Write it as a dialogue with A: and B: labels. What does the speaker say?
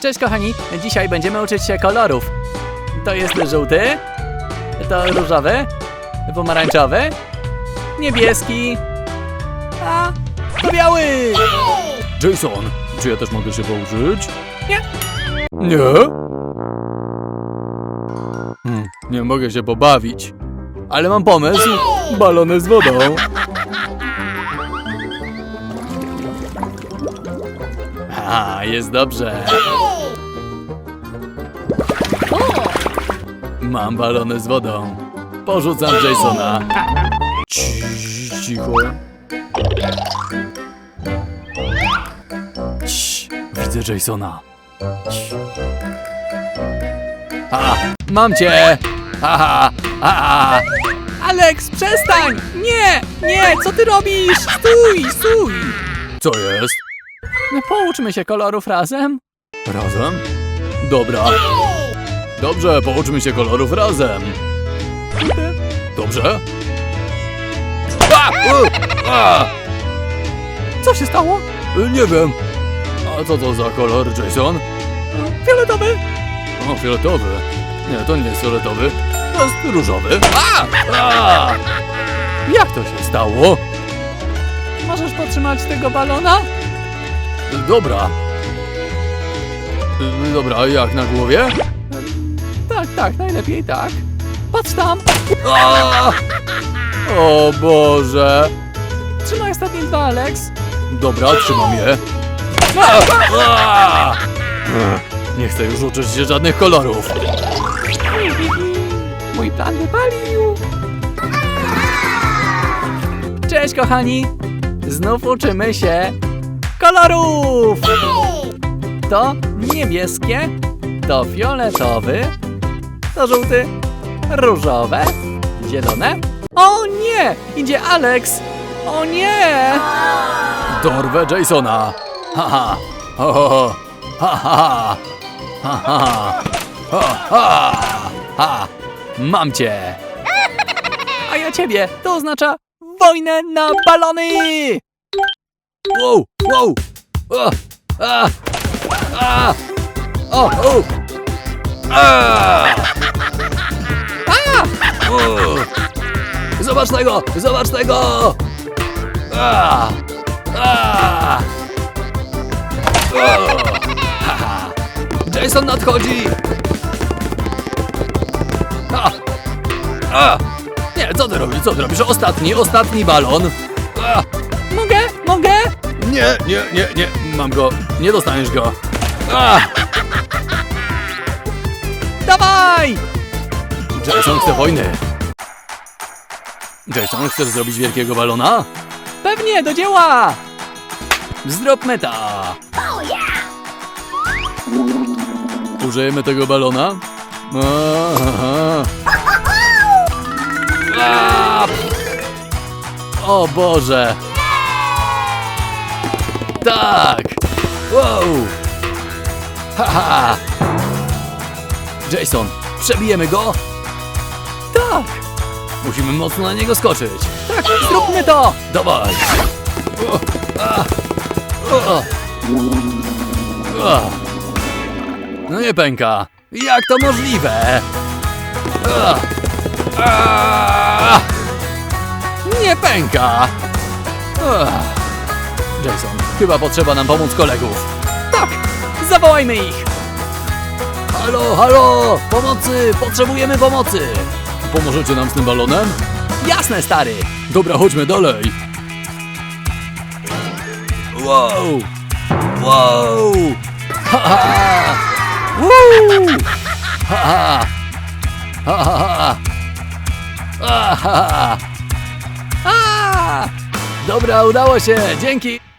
A: Cześć kochani, dzisiaj będziemy uczyć się kolorów. To jest żółty, to różowy, pomarańczowy, niebieski, a to biały.
B: Jason, czy ja też mogę się pouczyć?
A: Nie.
B: Nie? Hmm, nie mogę się pobawić. Ale mam pomysł. Balony z wodą. A, jest dobrze. Mam balony z wodą. Porzucam Jasona. Cicho. Widzę Jasona. Ha, mam cię! Ha, ha, ha, ha.
A: Alex, przestań! Nie, nie, co ty robisz? Stój, stój!
B: Co jest?
A: No, Pouczmy się kolorów razem.
B: Razem? Dobra. Dobrze, pouczmy się kolorów razem. Dobrze? A! A!
A: Co się stało?
B: Nie wiem. A co to za kolor, Jason?
A: Fioletowy.
B: O, fioletowy. Nie, to nie jest fioletowy. To jest różowy. A! A! Jak to się stało?
A: Możesz potrzymać tego balona?
B: Dobra. Dobra, jak na głowie?
A: Tak, tak, najlepiej tak. Patrz tam!
B: A! O Boże!
A: Trzymaj ostatnie dwa, Alex.
B: Dobra, trzymam je. A! A! Nie chcę już uczyć się żadnych kolorów.
A: Mój plan wypalił. Cześć, kochani. Znów uczymy się kolorów. To niebieskie, to fioletowy, to żółty, różowe, zielone. O nie! Idzie Alex! O nie!
B: Dorwę Jasona. Ha ha. Ho, ho, ho. Ha ha. Ha ha. Ha ha. Ha. Mam cię.
A: A ja ciebie! To oznacza wojnę na balony!
B: Wow, wow. A, a, a. O, o. A. A. O. Zobacz tego, zobacz tego. A. A. O. Jason nadchodzi. A. A. Nie, co ty robisz, co ty robisz? Ostatni, ostatni balon.
A: Mogę? Mogę?
B: Nie, nie, nie, nie. Mam go. Nie dostaniesz go. A!
A: Dawaj!
B: Jason chce wojny. Jason, chcesz zrobić wielkiego balona?
A: Pewnie, do dzieła!
B: Zróbmy to. Użyjemy tego balona. Aha. A! O Boże. Tak. Wow. Haha. Jason, przebijemy go?
A: Tak,
B: Musimy mocno na niego skoczyć.
A: tak, zróbmy to!
B: Dawaj! No nie pęka. Jak to możliwe? Nie pęka. Jason, chyba potrzeba nam pomóc kolegów.
A: Tak, zawołajmy ich!
B: Halo, halo! Pomocy! Potrzebujemy pomocy! Pomożecie nam z tym balonem?
A: Jasne, stary!
B: Dobra, chodźmy dalej. Wow! Wow! Ha ha! Woo! Ha ha! Ha ha ha! Ha ha ha! Dobra, udało się! Dzięki!